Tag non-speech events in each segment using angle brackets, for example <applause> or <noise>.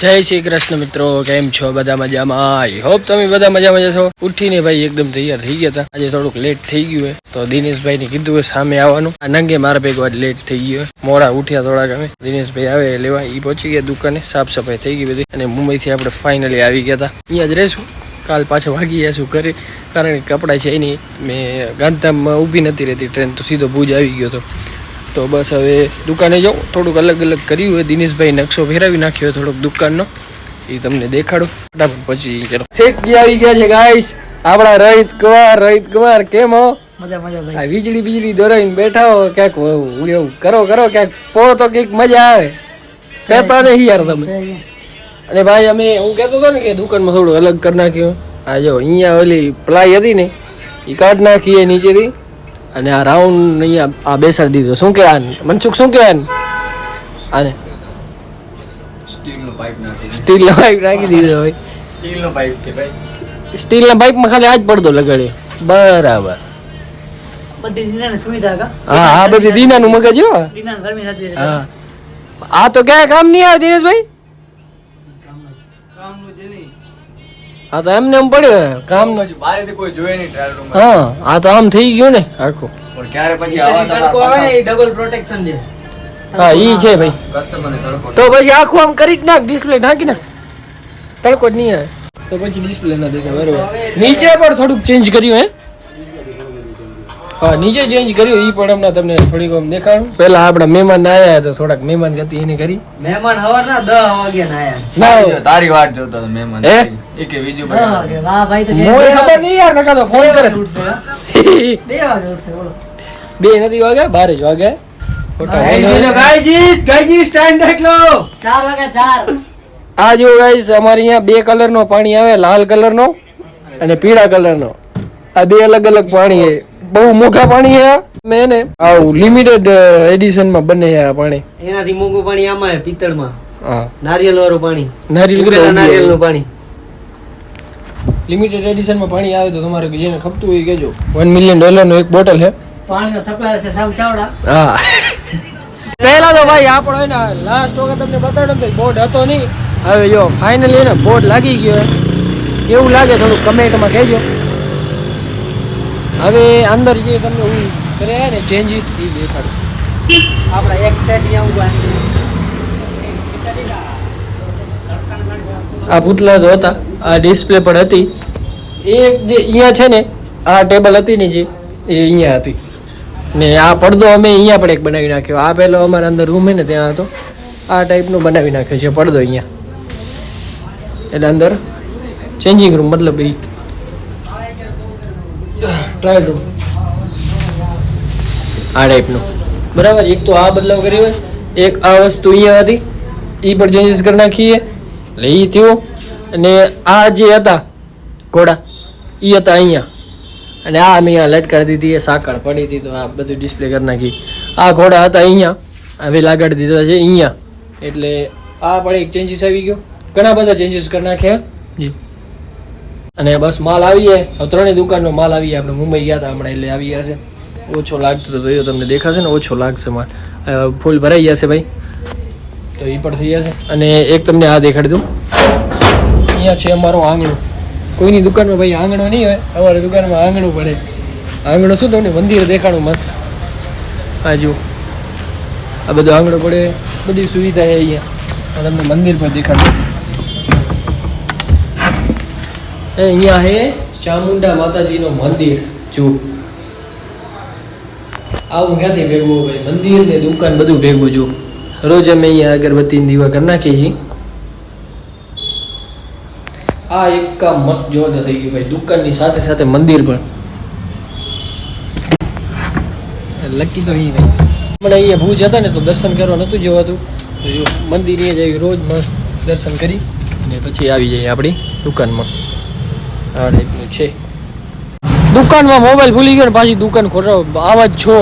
જય શ્રી કૃષ્ણ મિત્રો, કેમ છો? બધા મજામાં? આઈ હોપ તમે બધા મજામાં જશો ઉઠીને ભાઈ એકદમ તૈયાર થઈ ગયા હતા. આજે થોડુંક લેટ થઈ ગયું હે, તો દિનેશભાઈ ને કીધું કે સામે આવવાનું. આ નંગે મારા ભેગો આજ લેટ થઈ ગયો. મોડા ઉઠ્યા થોડાક અમે. દિનેશભાઈ આવે લેવા, ઈ પહોંચી ગયા દુકાને. સાફ સફાઈ થઈ ગઈ બધી. અને મુંબઈથી આપણે ફાઇનલી આવી ગયા હતા. અહીંયા જ રહેશું. કાલ પાછા વાગી જશું ઘરે. કારણ કે કપડાં છે નહીં. મેં ગાંધીધામમાં ઊભી નથી રહેતી ટ્રેન તો સીધો ભુજ આવી ગયો હતો. તો બસ હવે દુકાને જાઉં થોડુંક અલગ અલગ કર્યું હોય. દિનેશભાઈ નકશો ફેરવી નાખ્યો થોડોક દુકાનનો. એ તમને દેખાડો. ફટાફટ પછી ચલો શેઠજી આવી ગયા છે ગાઈસ આપણા રહીત કુમાર રહીત કુમાર કેમ હો? મજા મજા ભાઈ. વીજળી બીજળી દોરાઈને બેઠા હો. ક્યાંક એવું કરો કરો ક્યાંક પો તો કંઈક મજા આવે. કહેતા નહીં યાર તમે. અને ભાઈ અમે હું કહેતો હતો ને કે દુકાનમાં થોડું અલગ કરી નાખ્યું. આ જો અહીંયા ઓલી પ્લાય હતી ને એ કાઢ નાખીએ નીચેથી. અને આ રાઉન્ડ અહીંયા આ બેસાડી દીધો. શું કે આને? મનસુખ શું કે આને? આને? સ્ટીલનો પાઇપ નાખી સ્ટીલનો પાઇપ નાખી દીધો ભાઈ. સ્ટીલનો પાઇપ છે ભાઈ? સ્ટીલના પાઇપમાં ખાલી આજ જ પડદો લગાડ્યો બરાબર. બધી દીનાની સુવિધા કા? હા આ બધી દીનાનું મગજ દીના ગરમી થતી હા. આ તો ક્યાંય કામ નહીં આવે દિનેશભાઈ? આ તો એમને એમ પડ્યો કામ બારેથી કોઈ જોયે નહીં ટ્રાયલ રૂમ હા આ તો આમ થઈ ગયું ને આખું. પણ ક્યારે પછી આવા તડકો આવે ને એ ડબલ પ્રોટેક્શન છે હા ઈ છે ભાઈ. કસ્ટમરને તડકો તો પછી આખું આમ કરી જ નાખ ડિસ્પ્લે ઢાંકી નાખ. તડકો જ નહીં આવે. તો પછી ડિસ્પ્લે ના દેખાય બરોબર. નીચે પણ થોડુંક ચેન્જ કર્યું હે. હા નીચે ચેન્જ કર્યું એ પણ હમણાં તમને થોડીક આમ દેખાડું. પેલા આપણા મહેમાન આયા તો થોડાક મહેમાન ગતિ એને કરી. મહેમાન હવારના દસ વાગ્યા ના આયા. ના તારી- વાત જોતો મહેમાન એ કે બીજું ભાઈ વાહ ભાઈ તો મોય ખબર નહીં યાર નકા તો ફોન કરે. <laughs> બે વાગે ઉઠશે બોલો. બે નથી વાગ્યા બાર જ વાગ્યા. આ જો ગાઈસ અમારે અહીંયા બે કલર નો પાણી આવે લાલ કલર નો અને પીળા કલર નો. આ બે અલગ અલગ પાણી છે. બહુ મોઘા પાણી હે. મેં ને આવું લિમિટેડ એડિશનમાં બને આ પાણી. એનાથી મોંઘું પાણી આમાં હે પિત્તળમાં. હા. નારિયેલ વાળું પાણી નારિયેલ નારિયેલનું પાણી. લિમિટેડ એડિશનમાં પાણી આવે તો તમારે જેને ખપતું હોય કેજો વન મિલિયન ડોલર નો એક બોટલ હે પાણીનો સપ્લાયર છે સામ ચાવડા. હા. પહેલા તો ભાઈ આપણો એને લાસ્ટ વખત તમને બતાડો ને બોર્ડ હતો નહીં. હવે જો ફાઇનલી એને બોર્ડ લાગી ગયો કેવું લાગે થોડું કમેન્ટમાં કહેજો. હવે અંદર જે તમને હું કર્યા ને ચેન્જીસ એ દેખાડું. આપણા એક સેટ આ પૂતલા તો હતા, આ ડિસ્પ્લે પણ હતી. એ જે અહીંયા છે ને, આ ટેબલ હતી ને જે, એ અહીંયા હતી. ને આ પડદો અમે અહીંયા પણ એક બનાવી નાખ્યો. આ પહેલો અમારા અંદર રૂમ હે ને, ત્યાં હતો. આ ટાઈપનો બનાવી નાખ્યો છે, પડદો અહીંયા. એટલે અંદર ચેન્જિંગ રૂમ મતલબ એ ટ્રાયલ રૂમ આ ટાઈપનું બરાબર? એક તો આ બદલાવ કર્યો હોય એક આ વસ્તુ અહીંયા હતી. એ પણ ચેન્જીસ કરી નાખીએ. એટલે એ થયું. અને આ જે હતા ઘોડા એ હતા અહીંયા. અને આ અમે અહીંયા લટકાડી દીધી. એ સાંકળ પડી હતી તો આ બધું ડિસ્પ્લે કરી નાખી. આ ઘોડા હતા અહીંયા. હવે લગાડી દીધા છે અહીંયા. એટલે આ પણ એક ચેન્જીસ આવી ગયો. ઘણા બધા ચેન્જીસ કરી નાખ્યા. જી. અને બસ માલ આવીએ. ત્રણેય દુકાનનો માલ આવીએ. આપણે મુંબઈ ગયા હતા, હમણાં એટલે આવી ગયા છે. ઓછો લાગતો તો એ તમને દેખાશે ને, ઓછો લાગશે માલ. ફૂલ ભરાઈ જશે ભાઈ. તો એ પણ થઈ જશે અને એક તમને આ દેખાડી દઉં. અહીંયા છે અમારું આંગણું. કોઈની દુકાનમાં ભાઈ આંગણો નહીં હોય, અમારી દુકાનમાં આંગણું પડે. આંગણું શું તમને મંદિર દેખાડું મસ્ત. આ જુઓ. આ બધું આંગણો પડે. બધી સુવિધા છે અહીંયા. તમને મંદિર પર દેખાડું. અહીંયા હે ચામુંડા માતાજીનું મંદિર. જો. આવું ક્યાંથી ભેગું ભાઈ? મંદિર ને દુકાન બધું ભેગું જો. રોજ અમે અહીંયા અગરબત્તી દીવા કરી નાખીએ છીએ. આ એક કામ મસ્ત જોરદાર થઈ ગયું ભાઈ. દુકાનની સાથે સાથે મંદિર પણ. લકી તો અહીં ભાઈ હમણાં અહીંયા ભૂજ હતા ને તો દર્શન કરવા નહોતું જવાતું. જો મંદિર અહીંયા જઈ રોજ મસ્ત દર્શન કરી અને પછી આવી જઈએ આપણી દુકાનમાં. આ ટાઈપનું છે. દુકાનમાં મોબાઈલ ભૂલી ગયો ને પાછી દુકાન ખોટો આવા જ છો.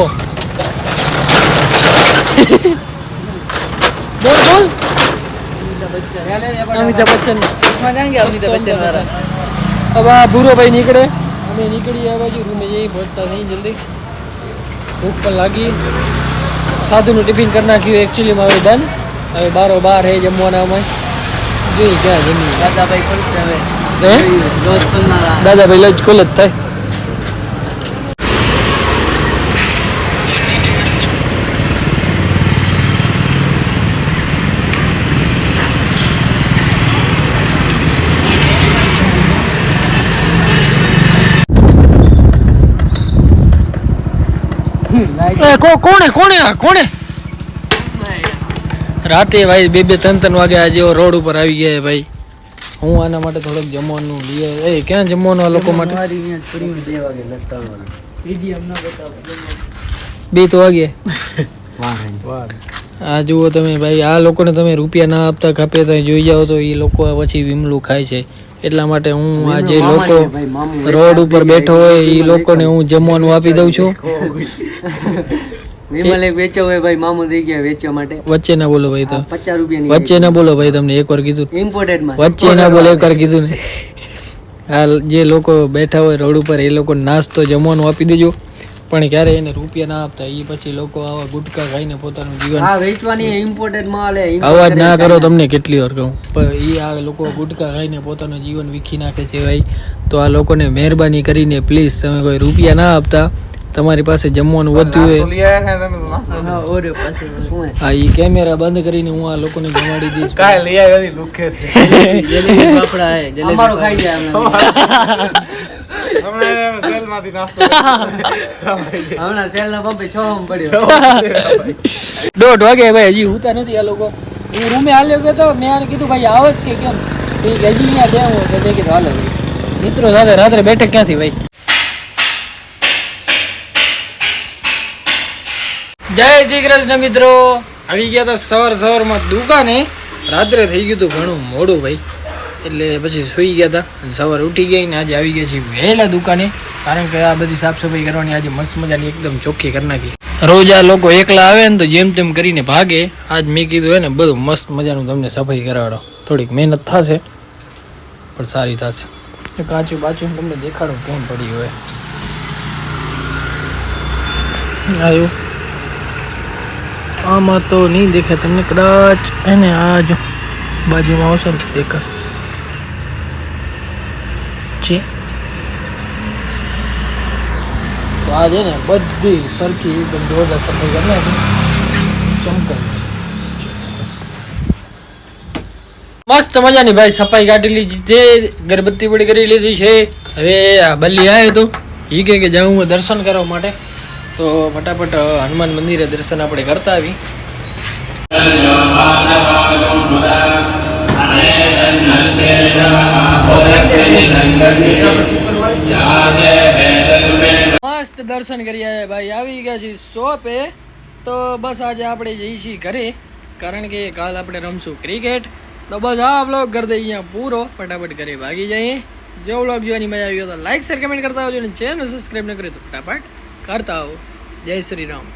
બોલ બોલ. અમિતાભ બચ્ચન. હવે આ ભૂરો ભાઈ નીકળે. અમે નીકળીએ આ બાજુ રૂમે જઈએ પહોંચતા નહીં જલ્દી. ભૂખ પણ લાગી. સાધુનું ટિફિન કરી નાખ્યું એકચ્યુઅલીમાં હવે બંધ હવે બારો બાર હે જમવાના અમે જોઈએ ક્યાં જમીએ. દાદાભાઈ ખોલશે હવે. હે? રોજ ખોલનારા દાદાભાઈ લજ કોલ જ થાય. કોણે કોણે કોણે? રાતે ભાઈ બે બે ત્રણ ત્રણ વાગે આજે રોડ ઉપર આવી ગયા ભાઈ. હું આના માટે થોડુંક જમવાનું લઈએ એ ક્યાં જમવાનું આ લોકો માટે? બે તો વાગે? આ જુઓ તમે ભાઈ આ લોકોને તમે રૂપિયા ના આપતા કાપે તો જોઈ જાઓ તો એ લોકો પછી વિમલું ખાય છે. એટલા માટે હું આ જે લોકો રોડ ઉપર બેઠો હોય એ લોકોને હું જમવાનું આપી દઉં છું. <laughs> <laughs> વિમલ એક વેચો હોય ભાઈ મામુ દઈ ગયા વેચવા માટે. વચ્ચે ના બોલો ભાઈ તો. પચાસ રૂપિયાની વચ્ચે ના બોલો ભાઈ તમને એકવાર કીધું. ઇમ્પોર્ટેડમાં. વચ્ચે ના બોલો એકવાર કીધું ને. આ જે લોકો બેઠા હોય રોડ ઉપર એ લોકો નાસ્તો જમવાનું આપી દેજો. પણ ક્યારે એને રૂપિયા ના આપતા એ પછી લોકો આવા ગુટકા ખાઈને પોતાનું જીવન હા વેચવાની ઇમ્પોર્ટેડ અવાજ ના કરો તમને કેટલી વાર કહું. પણ એ આ લોકો ગુટકા ખાઈને પોતાનું જીવન વીખી નાખે છે ભાઈ. તો આ લોકોને મહેરબાની કરીને પ્લીઝ તમે કોઈ રૂપિયા ના આપતા. તમારી પાસે જમવાનું વધ્યું <laughs> હોય હા ઓરે પાસે શું હે હા એ કેમેરા બંધ કરીને હું આ લોકોને જમાડી દઈશ. <laughs> જલેબી લઈ માં <laughs> પડ્યો. દોઢ વાગે ભાઈ હજી ઉતા નથી આ લોકો. હું રૂમે હાલ્યો ગયો તો મેં આને કીધું ભાઈ આવસ કે કેમ? હજી અહીંયા દેવું તો મેં કીધું હાલો મિત્રો સાથે રાત્રે બેઠક ક્યાંથી ભાઈ? જય શ્રી કૃષ્ણ મિત્રો. આવી ગયા હતા સવાર સવારમાં દુકાને. રાત્રે થઈ ગયું હતું ઘણું મોડું ભાઈ. એટલે પછી સૂઈ ગયા હતા સવારે ઉઠી ગઈ ને આજે આવી ગયા છીએ વહેલા દુકાને. કારણ કે આ બધી સાફ સફાઈ કરવાની આજે મસ્ત મજાની એકદમ ચોખ્ખી કરી નાખી. રોજ આ લોકો એકલા આવે ને તો જેમ તેમ કરીને ભાગે. આજ મેં કીધું હોય ને બધું મસ્ત મજાનું તમને સફાઈ કરાવડો થોડીક મહેનત થશે, પણ સારી થશે. કાચું બાચું તમને દેખાડું કેમ પડ્યું હોય. આવ્યું આમાં તો નહીં દેખાય તમને કદાચ એને આ જો બાજુમાં આવશે ને દેખાશે. છે તો આ છે ને બધી સરખી એકદમ જોરદાર સફાઈ કરી નાખી. ચમકાવી મસ્ત મજાની ભાઈ સફાઈ કાઢી લીધી છે, ગરબત્તી પડી કરી લીધી છે. હવે આ બલ્લી આવ્યો તો. એ કે જાઉં દર્શન કરવા માટે. તો ફટાફટ હનુમાન મંદિરે દર્શન આપણે કરતા આવી. મસ્ત દર્શન કર્યા ભાઈ, આવી ગયા છીએ શોપે. તો બસ આજે આપણે જઈએ છીએ ઘરે, કારણ કે કાલ આપણે રમશું ક્રિકેટ. તો બસ આ વ્લોગ કરી દઈએ અહીંયા પૂરો. ફટાફટ ઘરે ભાગી જઈએ. જો વ્લોગ જોવાની મજા આવી તો લાઈક શેર કમેન્ટ કરતા આવજો અને ચેનલ સબસ્ક્રાઈબ ન કર્યું તો ફટાફટ કરતા આવો જય શ્રી રામ.